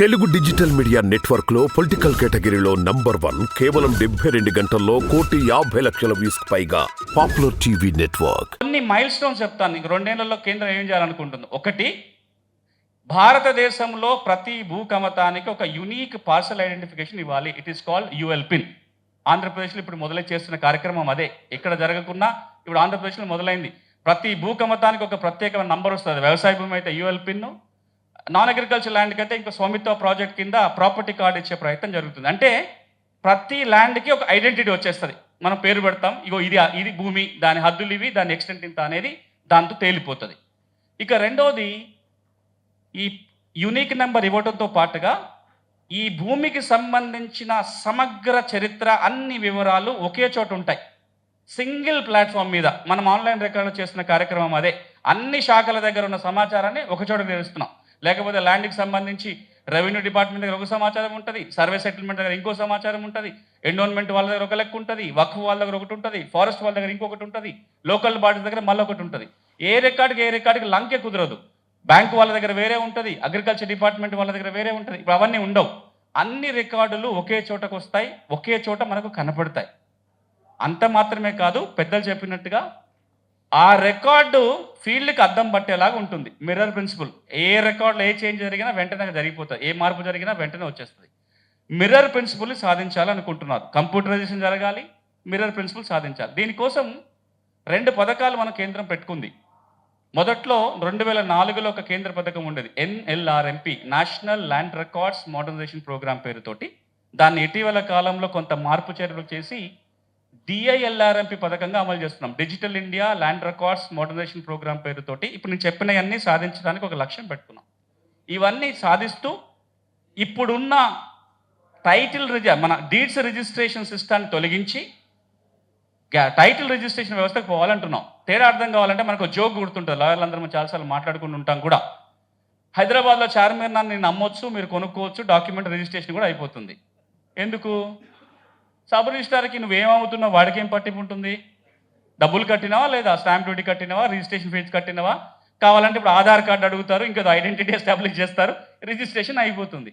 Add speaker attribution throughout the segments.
Speaker 1: Telugu digital media నెట్వర్క్లో political కేటగిరీలో number one కేవలం డెబ్బై రెండు గంటల్లో కోటి యాభై లక్షల వ్యూస్ పైగా పాపులర్ టీవీ నెట్వర్క్.
Speaker 2: కొన్ని మైల్ స్టోన్స్ చెప్తాను ఇంక రెండేళ్ళలో కేంద్రం ఏం చేయాలనుకుంటుంది? ఒకటి భారతదేశంలో ప్రతి భూకమతానికి ఒక యునీక్ పార్సల్ ఐడెంటిఫికేషన్ ఇవ్వాలి. ఇట్ ఈస్ కాల్డ్ యుఎల్పిన్ ఆంధ్రప్రదేశ్లో ఇప్పుడు మొదలై చేస్తున్న కార్యక్రమం అదే. ఇక్కడ జరగకున్నా ఇప్పుడు ఆంధ్రప్రదేశ్లో మొదలైంది. ప్రతి భూకమతానికి ఒక ప్రత్యేకమైన నంబర్ వస్తుంది. వ్యవసాయ భూమి అయితే యుఎల్పిన్ నాన్ అగ్రికల్చర్ ల్యాండ్కి అయితే ఇంకా స్వామిత్వ ప్రాజెక్ట్ కింద ప్రాపర్టీ కార్డు ఇచ్చే ప్రయత్నం జరుగుతుంది. అంటే ప్రతి ల్యాండ్కి ఒక ఐడెంటిటీ వచ్చేస్తుంది. మనం పేరు పెడతాం ఇగో ఇది ఇది భూమి దాని హద్దులు ఇవి దాని ఎక్స్టెంట్ ఇంత అనేది దాంతో తేలిపోతుంది. ఇక రెండోది ఈ యునిక్ నెంబర్ ఇవ్వడంతో పాటుగా ఈ భూమికి సంబంధించిన సమగ్ర చరిత్ర అన్ని వివరాలు ఒకే చోట ఉంటాయి. సింగిల్ ప్లాట్ఫామ్ మీద మనం ఆన్లైన్ రికార్డు చేసిన కార్యక్రమం అదే. అన్ని శాఖల దగ్గర ఉన్న సమాచారాన్ని ఒక చోట తెలుస్తున్నాం లేకపోతే ల్యాండ్కి సంబంధించి రెవెన్యూ డిపార్ట్మెంట్ దగ్గర ఒక సమాచారం ఉంటుంది సర్వే సెటిల్మెంట్ దగ్గర ఇంకో సమాచారం ఉంటుంది ఎండోన్మెంట్ వాళ్ళ దగ్గర ఒక లెక్క ఉంటుంది వక్ఫ్ వాళ్ళ దగ్గర ఒకటి ఉంటుంది ఫారెస్ట్ వాళ్ళ దగ్గర ఇంకొకటి ఉంటుంది లోకల్ బాడీస్ దగ్గర మళ్ళీ ఒకటి ఉంటుంది. ఏ రికార్డుకి ఏ రికార్డుకి లంకే కుదరదు. బ్యాంకు వాళ్ళ దగ్గర వేరే ఉంటుంది అగ్రికల్చర్ డిపార్ట్మెంట్ వాళ్ళ దగ్గర వేరే ఉంటుంది ఇప్పుడు అవన్నీ ఉండవు. అన్ని రికార్డులు ఒకే చోటకు వస్తాయి ఒకే చోట మనకు కనపడతాయి. అంత మాత్రమే కాదు పెద్దలు చెప్పినట్టుగా ఆ రికార్డు ఫీల్డ్కి అద్దం పట్టేలాగా ఉంటుంది. Mirror principle. ఏ రికార్డులో ఏ చేంజ్ జరిగినా వెంటనే జరిగిపోతుంది ఏ మార్పు జరిగినా వెంటనే వచ్చేస్తుంది. మిర్రర్ ప్రిన్సిపల్ని సాధించాలనుకుంటున్నారు. కంప్యూటరైజేషన్ జరగాలి మిర్రర్ ప్రిన్సిపల్ సాధించాలి. దీనికోసం రెండు పథకాలు మన కేంద్రం పెట్టుకుంది. మొదట్లో రెండు వేల నాలుగులో ఒక కేంద్ర పథకం ఉండేది. NLRMP national land records modernisation programme పేరుతోటి. దాన్ని ఇటీవల కాలంలో కొంత మార్పు చర్యలు చేసి డిఐఎల్ఆర్ఎంపి పథకంగా అమలు చేస్తున్నాం. Digital India land records modernisation programme పేరుతోటి ఇప్పుడు నేను చెప్పినవన్నీ సాధించడానికి ఒక లక్ష్యం పెట్టుకున్నాం. ఇవన్నీ సాధిస్తూ ఇప్పుడున్న టైటిల్ రిజ మన డీడ్స్ రిజిస్ట్రేషన్ సిస్టాన్ని తొలగించి టైటిల్ రిజిస్ట్రేషన్ వ్యవస్థకు పోవాలంటున్నాం. తేడా అర్థం కావాలంటే మనకు జోక్ గుర్తుంటుంది. లాయర్లందరం చాలాసార్లు మాట్లాడుకుంటూ ఉంటాం కూడా. హైదరాబాద్లో చార్మినార్ని నమ్మొచ్చు మీరు కొనుక్కోవచ్చు డాక్యుమెంట్ రిజిస్ట్రేషన్ కూడా అయిపోతుంది. ఎందుకు? సబ్ రిజిస్టార్కి నువ్వేమవుతున్నావు? వాడికి ఏం పట్టింపు ఉంటుంది? డబ్బులు కట్టినావా లేదా? స్టాంప్ డ్యూటీ కట్టినావా? రిజిస్ట్రేషన్ ఫీజు కట్టినావా? కావాలంటే ఇప్పుడు ఆధార్ కార్డు అడుగుతారు ఇంకా ఐడెంటిటీ ఎస్టాబ్లిష్ చేస్తారు రిజిస్ట్రేషన్ అయిపోతుంది.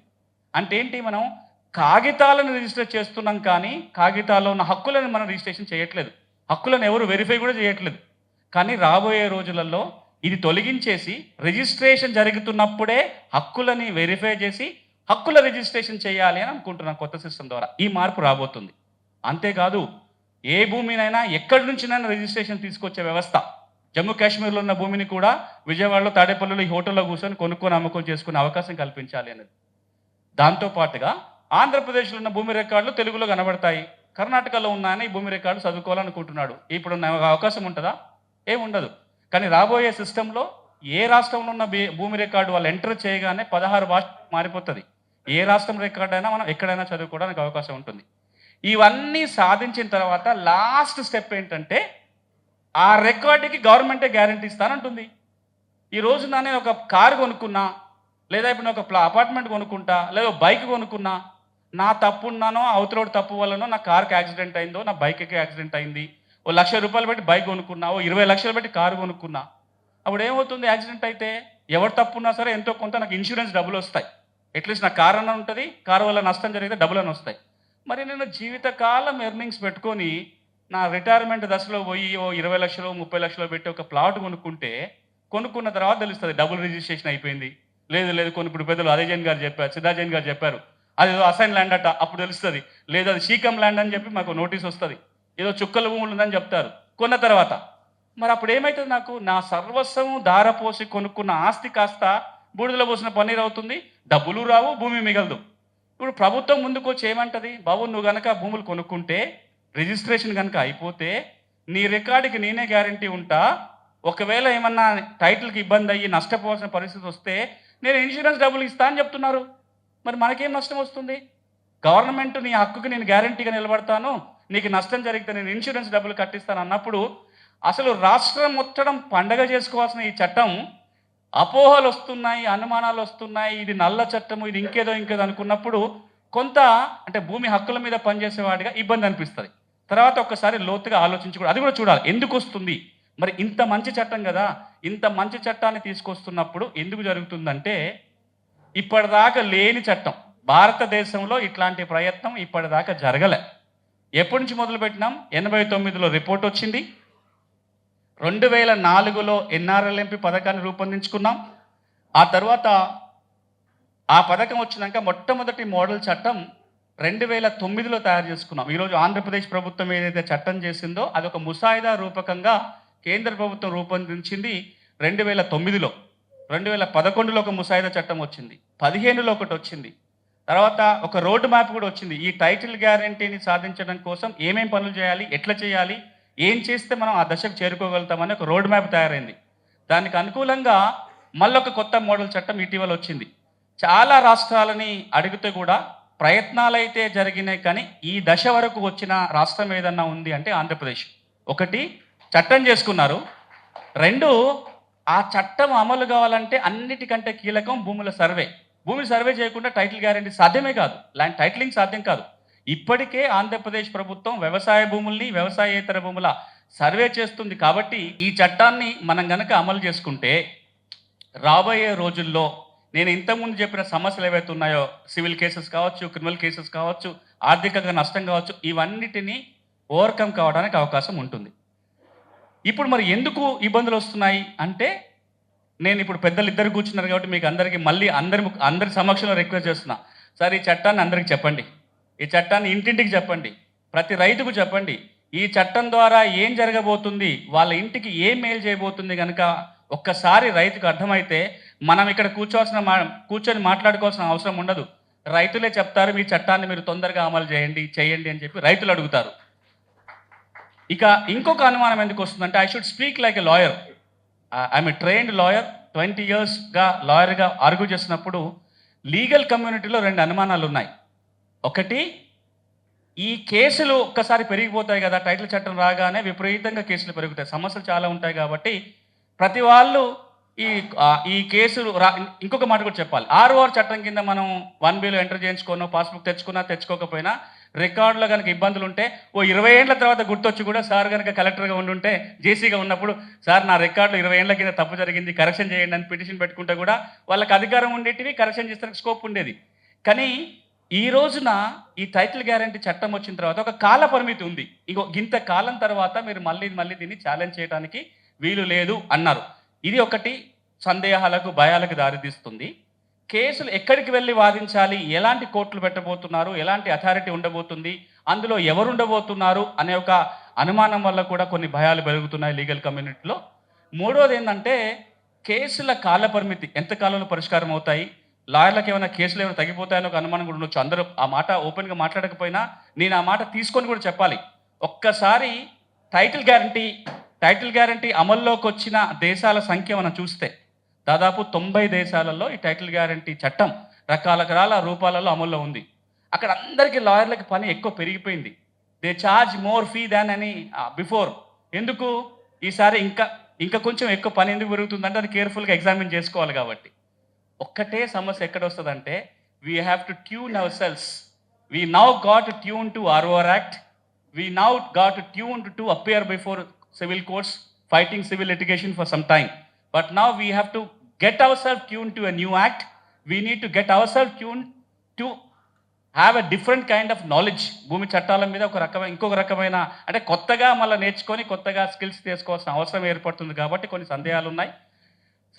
Speaker 2: అంటే ఏంటి మనం కాగితాలను రిజిస్టర్ చేస్తున్నాం కానీ కాగితాల్లో ఉన్న హక్కులను మనం రిజిస్ట్రేషన్ చేయట్లేదు. హక్కులను ఎవరు వెరిఫై కూడా చేయట్లేదు. కానీ రాబోయే రోజులలో ఇది తొలగించేసి రిజిస్ట్రేషన్ జరుగుతున్నప్పుడే హక్కులని వెరిఫై చేసి హక్కుల రిజిస్ట్రేషన్ చేయాలి అని అనుకుంటున్నాం కొత్త సిస్టమ్ ద్వారా. ఈ మార్పు రాబోతుంది. అంతేకాదు ఏ భూమినైనా ఎక్కడి నుంచినైనా రిజిస్ట్రేషన్ తీసుకొచ్చే వ్యవస్థ. జమ్మూ కాశ్మీర్లో ఉన్న భూమిని కూడా విజయవాడలో తాడేపల్లిలో ఈ హోటల్లో కూర్చొని కొనుక్కొని అమ్మకం చేసుకునే అవకాశం కల్పించాలి అనేది దాంతో పాటుగా ఆంధ్రప్రదేశ్లో ఉన్న భూమి రికార్డులు తెలుగులో కనబడతాయి. కర్ణాటకలో ఉన్నాయని ఈ భూమి రికార్డు చదువుకోవాలనుకుంటున్నాడు. ఇప్పుడు అవకాశం ఉంటుందా? ఏముండదు కానీ రాబోయే సిస్టంలో ఏ రాష్ట్రంలో ఉన్న భూమి రికార్డు వాళ్ళు ఎంటర్ చేయగానే పదహారు భాష మారిపోతుంది. ఏ రాష్ట్రం రికార్డు అయినా మనం ఎక్కడైనా చదువుకోవడానికి అవకాశం ఉంటుంది. ఇవన్నీ సాధించిన తర్వాత లాస్ట్ స్టెప్ ఏంటంటే ఆ రికార్డుకి గవర్నమెంటే గ్యారంటీ ఇస్తానంటుంది. ఈ రోజు నేను ఒక కారు కొనుక్కున్నా లేదా ఇప్పుడు నేను ఒక ప్లా అపార్ట్మెంట్ కొనుక్కుంటా లేదా బైక్ కొనుక్కున్నా నా తప్పు ఉన్నానో అవతలోడు తప్పు వల్లనో నా కార్కి యాక్సిడెంట్ అయిందో నా బైక్కి యాక్సిడెంట్ అయింది ఓ లక్ష రూపాయలు పెట్టి బైక్ కొనుక్కున్నా ఓ ఇరవై లక్షలు పెట్టి కారు కొనుక్కున్నా అప్పుడు ఏమవుతుంది? యాక్సిడెంట్ అయితే ఎవరు తప్పు ఉన్నా సరే ఎంతో కొంత నాకు ఇన్సూరెన్స్ డబ్బులు వస్తాయి. అట్లీస్ట్ నా కారు అన్న ఉంటుంది కారు వల్ల నష్టం జరిగితే డబ్బులు అని వస్తాయి. మరి నేను జీవితకాలం ఎర్నింగ్స్ పెట్టుకొని నా రిటైర్మెంట్ దశలో పోయి ఓ ఇరవై లక్షలు ముప్పై లక్షలు పెట్టి ఒక ప్లాట్ కొనుక్కుంటే కొనుక్కున్న తర్వాత తెలుస్తుంది డబుల్ రిజిస్ట్రేషన్ అయిపోయింది. లేదు లేదు కొన్ని ఇప్పుడు పెద్దలు అదే జైన్ గారు చెప్పారు సిద్ధా జైన్ గారు చెప్పారు. అది ఏదో అసైన్ ల్యాండ్ అట అప్పుడు తెలుస్తుంది. లేదు అది శీకం ల్యాండ్ అని చెప్పి మాకు నోటీస్ వస్తుంది. ఏదో చుక్కల భూములు ఉందని చెప్తారు. కొన్న తర్వాత. మరి అప్పుడు ఏమవుతుంది నాకు? నా సర్వస్వం దారపోసి కొనుక్కున్న ఆస్తి కాస్త బూడిదలో పోసిన పన్నీర్ అవుతుంది డబ్బులు రావు భూమి మిగలదు. ఇప్పుడు ప్రభుత్వం ముందుకు వచ్చి ఏమంటది? బాబు నువ్వు గనక భూములు కొనుక్కుంటే రిజిస్ట్రేషన్ కనుక అయిపోతే నీ రికార్డుకి నేనే గ్యారంటీ ఉంటా. ఒకవేళ ఏమన్నా టైటిల్కి ఇబ్బంది అయ్యి నష్టపోవాల్సిన పరిస్థితి వస్తే నేను ఇన్సూరెన్స్ డబ్బులు ఇస్తా అని చెప్తున్నారు. మరి మనకేం నష్టం వస్తుంది? గవర్నమెంట్ నీ హక్కుకి నేను గ్యారంటీగా నిలబడతాను. నీకు నష్టం జరిగితే నేను ఇన్సూరెన్స్ డబ్బులు కట్టిస్తాను అన్నప్పుడు అసలు రాష్ట్రం మొత్తడం పండగ చేసుకోవాల్సిన ఈ చట్టం అపోహలు వస్తున్నాయి అనుమానాలు వస్తున్నాయి ఇది నల్ల చట్టము ఇది ఇంకేదో ఇంకేదో అనుకున్నప్పుడు కొంత అంటే భూమి హక్కుల మీద పనిచేసేవాడిగా ఇబ్బంది అనిపిస్తుంది. తర్వాత ఒక్కసారి లోతుగా ఆలోచించుకోవడం కూడా అది కూడా చూడాలి. ఎందుకు వస్తుంది? మరి ఇంత మంచి చట్టం కదా. ఇంత మంచి చట్టాన్ని తీసుకొస్తున్నప్పుడు ఎందుకు జరుగుతుందంటే ఇప్పటిదాకా లేని చట్టం. భారతదేశంలో ఇట్లాంటి ప్రయత్నం ఇప్పటిదాకా జరగలే. ఎప్పటి నుంచి మొదలుపెట్టినాం? ఎనభై తొమ్మిదిలో రిపోర్ట్ వచ్చింది. రెండు వేల నాలుగులో ఎన్ఆర్ఎల్ఎంపి పథకాన్ని రూపొందించుకున్నాం. ఆ తర్వాత ఆ పథకం వచ్చినాక మొట్టమొదటి మోడల్ చట్టం రెండు వేల తొమ్మిదిలో తయారు చేసుకున్నాం. ఈరోజు ఆంధ్రప్రదేశ్ ప్రభుత్వం ఏదైతే చట్టం చేసిందో అది ఒక ముసాయిదా రూపకంగా కేంద్ర ప్రభుత్వం రూపొందించింది రెండు వేల తొమ్మిదిలో. రెండు వేల పదకొండులో ఒక ముసాయిదా చట్టం వచ్చింది. పదిహేనులో ఒకటి వచ్చింది. తర్వాత ఒక రోడ్డు మ్యాప్ కూడా వచ్చింది. ఈ టైటిల్ గ్యారంటీని సాధించడం కోసం ఏమేం పనులు చేయాలి? ఎట్లా చేయాలి? ఏం చేస్తే మనం ఆ దశకు చేరుకోగలుగుతామని ఒక రోడ్ మ్యాప్ తయారైంది. దానికి అనుకూలంగా మళ్ళొక కొత్త మోడల్ చట్టం ఇటీవల వచ్చింది. చాలా రాష్ట్రాలని అడిగితే కూడా ప్రయత్నాలైతే జరిగినాయి కానీ ఈ దశ వరకు వచ్చిన రాష్ట్రం ఏదన్నా ఉంది అంటే ఆంధ్రప్రదేశ్. ఒకటి చట్టం చేసుకున్నారు. రెండు ఆ చట్టం అమలు కావాలంటే అన్నిటికంటే కీలకం భూముల సర్వే. భూమి సర్వే చేయకుండా టైటిల్ గ్యారెంటీ సాధ్యమే కాదు. ల్యాండ్ టైటిలింగ్ సాధ్యం కాదు. ఇప్పటికే ఆంధ్రప్రదేశ్ ప్రభుత్వం వ్యవసాయ భూముల్ని వ్యవసాయేతర భూముల సర్వే చేస్తుంది కాబట్టి ఈ చట్టాన్ని మనం గనక అమలు చేసుకుంటే రాబోయే రోజుల్లో నేను ఇంతకుముందు చెప్పిన సమస్యలు ఏవైతే ఉన్నాయో సివిల్ కేసెస్ కావచ్చు క్రిమినల్ కేసెస్ కావచ్చు ఆర్థికంగా నష్టం కావచ్చు ఇవన్నిటినీ ఓవర్కమ్ కావడానికి అవకాశం ఉంటుంది. ఇప్పుడు మరి ఎందుకు ఇబ్బందులు వస్తున్నాయి అంటే నేను ఇప్పుడు పెద్దలు ఇద్దరు కూర్చున్నారు కాబట్టి మీకు అందరికీ మళ్ళీ అందరి అందరి సమక్షంలో రిక్వెస్ట్ చేస్తున్నా. సార్ ఈ చట్టాన్ని అందరికి చెప్పండి. ఈ చట్టాన్ని ఇంటింటికి చెప్పండి. ప్రతి రైతుకు చెప్పండి. ఈ చట్టం ద్వారా ఏం జరగబోతుంది? వాళ్ళ ఇంటికి ఏం మేలు చేయబోతుంది కనుక ఒక్కసారి రైతుకు అర్థమైతే మనం ఇక్కడ కూర్చోవాల్సిన మా కూర్చొని మాట్లాడుకోవాల్సిన అవసరం ఉండదు. రైతులే చెప్తారు మీ చట్టాన్ని మీరు తొందరగా అమలు చేయండి చేయండి అని చెప్పి రైతులు అడుగుతారు. ఇక ఇంకొక అనుమానం ఎందుకు వస్తుందంటే I should speak like a lawyer I'm a trained lawyer twenty ఇయర్స్గా లాయర్గా ఆర్గ్యూ చేసినప్పుడు లీగల్ కమ్యూనిటీలో రెండు అనుమానాలు ఉన్నాయి ఒకటి ఈ కేసులు ఒక్కసారి పెరిగిపోతాయి కదా టైటిల్ చట్టం రాగానే విపరీతంగా కేసులు పెరుగుతాయి. సమస్యలు చాలా ఉంటాయి కాబట్టి ప్రతి వాళ్ళు ఈ ఈ కేసులు రా ఇంకొక మాట కూడా చెప్పాలి. ఆర్ఓఆర్ చట్టం కింద మనం వన్ బిలో ఎంటర్ చేయించుకోను పాస్బుక్ తెచ్చుకున్నా తెచ్చుకోకపోయినా రికార్డులో కనుక ఇబ్బందులు ఉంటే ఓ ఇరవై ఏళ్ళ తర్వాత గుర్తొచ్చి కూడా సార్ కనుక కలెక్టర్గా ఉండుంటే జేసీగా ఉన్నప్పుడు సార్ నా రికార్డులో ఇరవై ఏళ్ళ కింద తప్పు జరిగింది కరెక్షన్ చేయండి అని పిటిషన్ పెట్టుకుంటే కూడా వాళ్ళకి అధికారం ఉండేటివి కరెక్షన్ చేసడానికి స్కోప్ ఉండేది. కానీ ఈ రోజున ఈ టైటిల్ గ్యారంటీ చట్టం వచ్చిన తర్వాత ఒక కాల పరిమితి ఉంది. ఇంకో ఇంత కాలం తర్వాత మీరు మళ్ళీ మళ్ళీ దీన్ని ఛాలెంజ్ చేయడానికి వీలు లేదు అన్నారు. ఇది ఒకటి సందేహాలకు భయాలకు దారితీస్తుంది. కేసులు ఎక్కడికి వెళ్ళి వాదించాలి? ఎలాంటి కోర్టులు పెట్టబోతున్నారు? ఎలాంటి అథారిటీ ఉండబోతుంది? అందులో ఎవరు ఉండబోతున్నారు? అనే ఒక అనుమానం వల్ల కూడా కొన్ని భయాలు పెరుగుతున్నాయి లీగల్ కమ్యూనిటీలో మూడోది ఏంటంటే కేసుల కాల పరిమితి ఎంత కాలంలో పరిష్కారం అవుతాయి? లాయర్లకు ఏమైనా కేసులు ఏమైనా తగ్గిపోతాయని ఒక అనుమానం కూడా ఉండొచ్చు. అందరూ ఆ మాట ఓపెన్గా మాట్లాడకపోయినా నేను ఆ మాట తీసుకొని కూడా చెప్పాలి. ఒక్కసారి టైటిల్ గ్యారంటీ టైటిల్ గ్యారంటీ అమల్లోకి వచ్చిన దేశాల సంఖ్య మనం చూస్తే దాదాపు తొంభై దేశాలలో ఈ టైటిల్ గ్యారంటీ చట్టం రకరకాల రూపాలలో అమల్లో ఉంది. అక్కడ అందరికీ లాయర్లకి పని ఎక్కువ పెరిగిపోయింది. They charge more fee than అని బిఫోర్ ఎందుకు? ఈసారి ఇంకా ఇంకా కొంచెం ఎక్కువ పని ఎందుకు పెరుగుతుందంటే అది కేర్ఫుల్గా ఎగ్జామిన్ చేసుకోవాలి కాబట్టి. ఒక్కటే సమస్య ఎక్కడ వస్తుందంటే we have to tune our selves we now got tune to ROR act we now got tune to appear before civil courts fighting civil litigation for but now But now to get our self tune to to new act we need to get our self tune to have a different kind of knowledge భూమి చట్టాల మీద ఒక రకమైన ఇంకొక రకమైన అంటే కొత్తగా మళ్ళీ నేర్చుకొని కొత్తగా స్కిల్స్ తీసుకోవాల్సిన అవసరం ఏర్పడుతుంది కాబట్టి కొన్ని సందేహాలు ఉన్నాయి.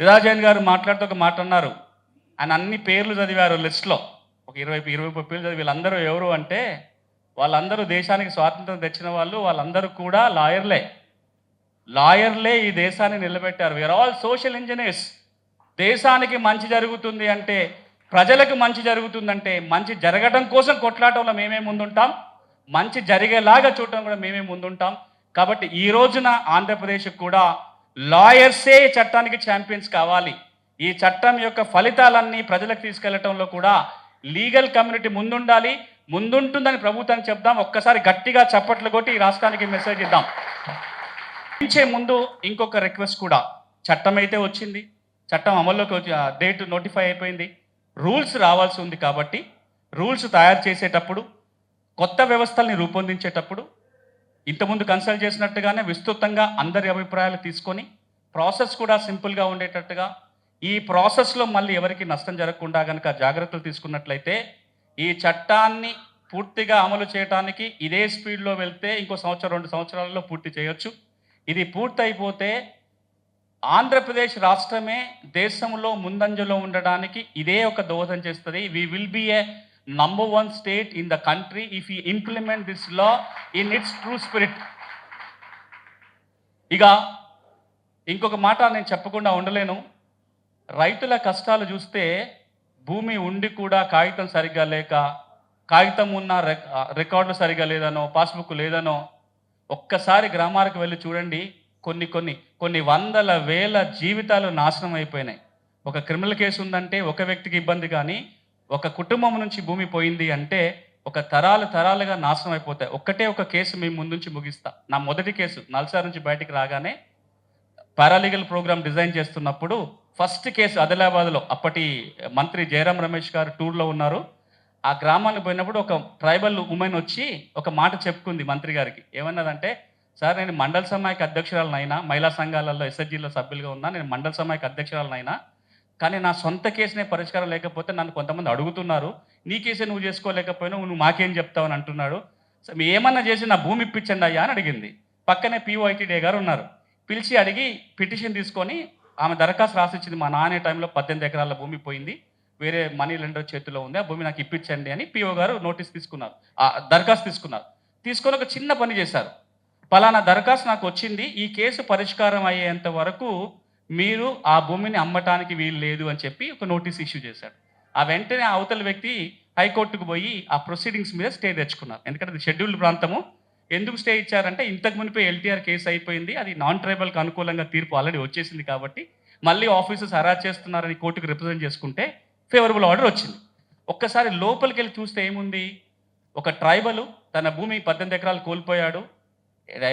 Speaker 2: సిరాజైన్ గారు మాట్లాడుతూ ఒక మాట అన్నారు. ఆయన అన్ని పేర్లు చదివారు లిస్ట్లో. ఒక ఇరవై ఇరవై ముప్పై పేర్లు చదివి వీళ్ళందరూ ఎవరు అంటే వాళ్ళందరూ దేశానికి స్వాతంత్రం తెచ్చిన వాళ్ళు వాళ్ళందరూ కూడా లాయర్లే. లాయర్లే ఈ దేశాన్ని నిలబెట్టారు. వీఆర్ ఆల్ సోషల్ ఇంజనీర్స్ దేశానికి మంచి జరుగుతుంది అంటే ప్రజలకు మంచి జరుగుతుందంటే మంచి జరగడం కోసం కొట్లాటంలో మేమే ముందుంటాం. మంచి జరిగేలాగా చూడటం కూడా మేమే ముందుంటాం. కాబట్టి ఈ రోజున ఆంధ్రప్రదేశ్కి కూడా లాయర్సే చట్టానికి ఛాంపియన్స్ కావాలి. ఈ చట్టం యొక్క ఫలితాలన్నీ ప్రజలకు తీసుకెళ్ళటంలో కూడా లీగల్ కమ్యూనిటీ ముందుండాలి ముందుంటుందని ప్రభుత్వానికి చెప్దాం ఒక్కసారి గట్టిగా చప్పట్లు కొట్టి ఈ రాష్ట్రానికి మెసేజ్ ఇద్దాం. ఇచ్చే ముందు ఇంకొక రిక్వెస్ట్ కూడా చట్టం అయితే వచ్చింది చట్టం అమల్లోకి వచ్చి డేట్ నోటిఫై అయిపోయింది రూల్స్ రావాల్సి ఉంది కాబట్టి రూల్స్ తయారు చేసేటప్పుడు కొత్త వ్యవస్థల్ని రూపొందించేటప్పుడు ఇంతకుముందు కన్సల్ట్ చేసినట్టుగానే విస్తృతంగా అందరి అభిప్రాయాలు తీసుకొని ప్రాసెస్ కూడా సింపుల్గా ఉండేటట్టుగా ఈ ప్రాసెస్లో మళ్ళీ ఎవరికి నష్టం జరగకుండా కనుక జాగ్రత్తలు తీసుకున్నట్లయితే ఈ చట్టాన్ని పూర్తిగా అమలు చేయడానికి ఇదే స్పీడ్లో వెళ్తే ఇంకో సంవత్సరం రెండు సంవత్సరాలలో పూర్తి చేయొచ్చు. ఇది పూర్తయిపోతే ఆంధ్రప్రదేశ్ రాష్ట్రమే దేశంలో ముందంజలో ఉండడానికి ఇదే ఒక దోహదం చేస్తుంది. We will be a number one state in the country if you implement this law in its true spirit ఇక ఇంకొక మాట నేను చెప్పకుండా ఉండలేను. రైతుల కష్టాలు చూస్తే భూమి ఉండి కూడా కాగితం సరిగ్గా లేక కాగితం ఉన్న రెక్- రికార్డులు సరిగ్గా లేదనో పాస్బుక్ లేదనో ఒక్కసారి గ్రామాలకు వెళ్ళి చూడండి కొన్ని కొన్ని కొన్ని వందల వేల జీవితాలు నాశనం అయిపోయినాయి. ఒక క్రిమినల్ కేసు ఉందంటే ఒక వ్యక్తికి ఇబ్బంది కానీ ఒక కుటుంబం నుంచి భూమి పోయింది అంటే ఒక తరాలు తరాలుగా నాశనం అయిపోతాయి. ఒక్కటే ఒక కేసు మేము ముందుంచి ముగిస్తా. నా మొదటి కేసు నల్సార్ నుంచి బయటికి రాగానే పారాలీగల్ ప్రోగ్రామ్ డిజైన్ చేస్తున్నప్పుడు ఫస్ట్ కేసు ఆదిలాబాద్లో అప్పటి మంత్రి జయరాం రమేష్ గారు టూర్లో ఉన్నారు. ఆ గ్రామానికి పోయినప్పుడు ఒక ట్రైబల్ ఉమెన్ వచ్చి ఒక మాట చెప్పుకుంది మంత్రి గారికి. ఏమన్నదంటే సార్ నేను మండల సమాయక అధ్యక్షురాలనైనా మహిళా సంఘాలలో ఎస్ఎస్జీలో సభ్యులుగా ఉన్నా నేను మండల సమాయక అధ్యక్షురాలనైనా కానీ నా సొంత కేసునే పరిష్కారం లేకపోతే నన్ను కొంతమంది అడుగుతున్నారు. నీ కేసే నువ్వు చేసుకోలేకపోయినావు నువ్వు మాకేం చెప్తావు అని అంటున్నాడు. సో ఏమన్నా చేసి నా భూమి ఇప్పించండి అయ్యా అని అడిగింది. పక్కనే పిఓఐటీడే గారు ఉన్నారు. పిలిచి అడిగి పిటిషన్ తీసుకొని ఆమె దరఖాస్తు రాసిచ్చింది మా నానే టైంలో పద్దెనిమిది ఎకరాల భూమి పోయింది. వేరే మనీ లెండర్ చేతిలో ఉంది. ఆ భూమి నాకు ఇప్పించండి అని పిఓ గారు నోటీస్ తీసుకున్నారు. ఆ దరఖాస్తు తీసుకున్నారు. తీసుకొని ఒక చిన్న పని చేశారు. పలానా దరఖాస్తు నాకు వచ్చింది. ఈ కేసు పరిష్కారం అయ్యేంత వరకు మీరు ఆ భూమిని అమ్మటానికి వీలు లేదు అని చెప్పి ఒక నోటీస్ ఇష్యూ చేశాడు ఆ వెంటనే అవతల వ్యక్తి హైకోర్టుకు పోయి ఆ ప్రొసీడింగ్స్ మీద స్టే తెచ్చుకున్నారు. ఎందుకంటే అది షెడ్యూల్డ్ ప్రాంతము. ఎందుకు స్టే ఇచ్చారంటే ఇంతకు మునిపే ఎల్టీఆర్ కేసు అయిపోయింది అది నాన్ ట్రైబల్కి అనుకూలంగా తీర్పు ఆల్రెడీ వచ్చేసింది కాబట్టి మళ్ళీ ఆఫీసర్స్ హరాజ్ చేస్తున్నారని కోర్టుకు రిప్రజెంట్ చేసుకుంటే ఫేవరబుల్ ఆర్డర్ వచ్చింది. ఒక్కసారి లోపలికి వెళ్ళి చూస్తే ఏముంది? ఒక ట్రైబల్ తన భూమి పద్దెనిమిది ఎకరాలు కోల్పోయాడు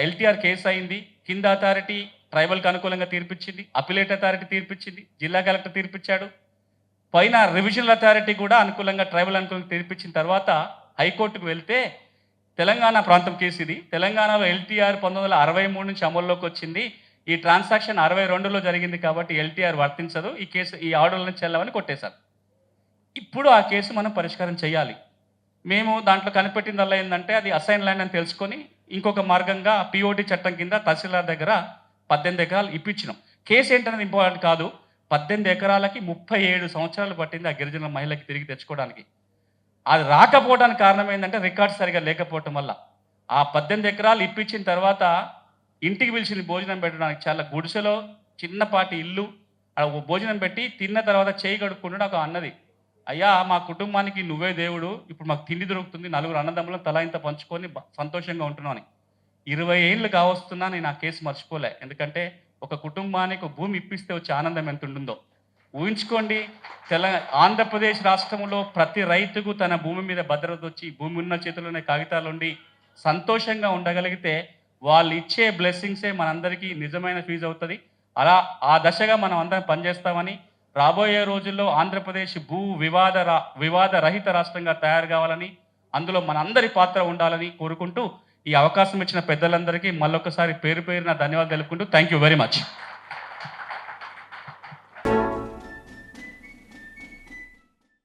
Speaker 2: ఎల్టీఆర్ కేసు అయింది కింద అథారిటీ ట్రైబల్కి అనుకూలంగా తీర్పిచ్చింది అపిలేట్ అథారిటీ తీర్పిచ్చింది జిల్లా కలెక్టర్ తీర్పిచ్చాడు. పైన రివిజనల్ అథారిటీ కూడా అనుకూలంగా ట్రైబల్ అనుకూలంగా తీర్పిచ్చిన తర్వాత హైకోర్టుకు వెళ్తే తెలంగాణ ప్రాంతం కేసు ఇది. తెలంగాణలో ఎల్టీఆర్ పంతొమ్మిది వందల అరవై మూడు నుంచి అమల్లోకి వచ్చింది. ఈ ట్రాన్సాక్షన్ అరవై రెండులో జరిగింది కాబట్టి ఎల్టీఆర్ వర్తించదు. ఈ కేసు ఈ ఆర్డర్లను చెల్లవని కొట్టేశారు. ఇప్పుడు ఆ కేసు మనం పరిష్కారం చేయాలి. మేము దాంట్లో కనిపెట్టిందల్లా ఏంటంటే అది అసైన్ ల్యాండ్ అని తెలుసుకొని ఇంకొక మార్గంగా పిఓటి చట్టం కింద తహసీల్దార్ దగ్గర పద్దెనిమిది ఎకరాలు ఇప్పించినాం. కేసు ఏంటనేది ఇంపార్టెంట్ కాదు. పద్దెనిమిది ఎకరాలకి ముప్పై ఏడు సంవత్సరాలు పట్టింది ఆ గిరిజన మహిళకి తిరిగి తెచ్చుకోవడానికి. అది రాకపోవడానికి కారణం ఏంటంటే రికార్డ్ సరిగా లేకపోవటం వల్ల. ఆ పద్దెనిమిది ఎకరాలు ఇప్పించిన తర్వాత ఇంటికి పిలిచింది భోజనం పెట్టడానికి. చాలా గుడిసెలో చిన్నపాటి ఇల్లు. ఒక భోజనం పెట్టి తిన్న తర్వాత చేయి కడుక్కుంటూ నాకు అన్నది. అయ్యా మా కుటుంబానికి నువ్వే దేవుడు. ఇప్పుడు మాకు తిండి దొరుకుతుంది. నలుగురు అన్నదమ్ములను తలా ఇంత పంచుకొని సంతోషంగా ఉంటున్నాను ఇరవై ఏళ్ళు కావస్తున్నా నేను ఆ కేసు మర్చిపోలే. ఎందుకంటే ఒక కుటుంబానికి ఒక భూమి ఇప్పిస్తే వచ్చే ఆనందం ఎంత ఉంటుందో. ఊహించుకోండి తెలంగాణ ఆంధ్రప్రదేశ్ రాష్ట్రంలో ప్రతి రైతుకు తన భూమి మీద భద్రత వచ్చి భూమి ఉన్న చేతిలోనే కాగితాలు ఉండి సంతోషంగా ఉండగలిగితే వాళ్ళు ఇచ్చే బ్లెస్సింగ్సే మనందరికీ నిజమైన ఫీజు అవుతుంది. అలా ఆ దశగా మనం అందరం పనిచేస్తామని రాబోయే రోజుల్లో ఆంధ్రప్రదేశ్ భూ వివాద రా- వివాద రహిత రాష్ట్రంగా తయారు కావాలని అందులో మనందరి పాత్ర ఉండాలని కోరుకుంటూ ఈ అవకాశం ఇచ్చిన పెద్దలందరికీ మళ్ళొకసారి పేరు పేరున ధన్యవాదాలు తెలుపుకుంటూ థ్యాంక్ యూ వెరీ మచ్.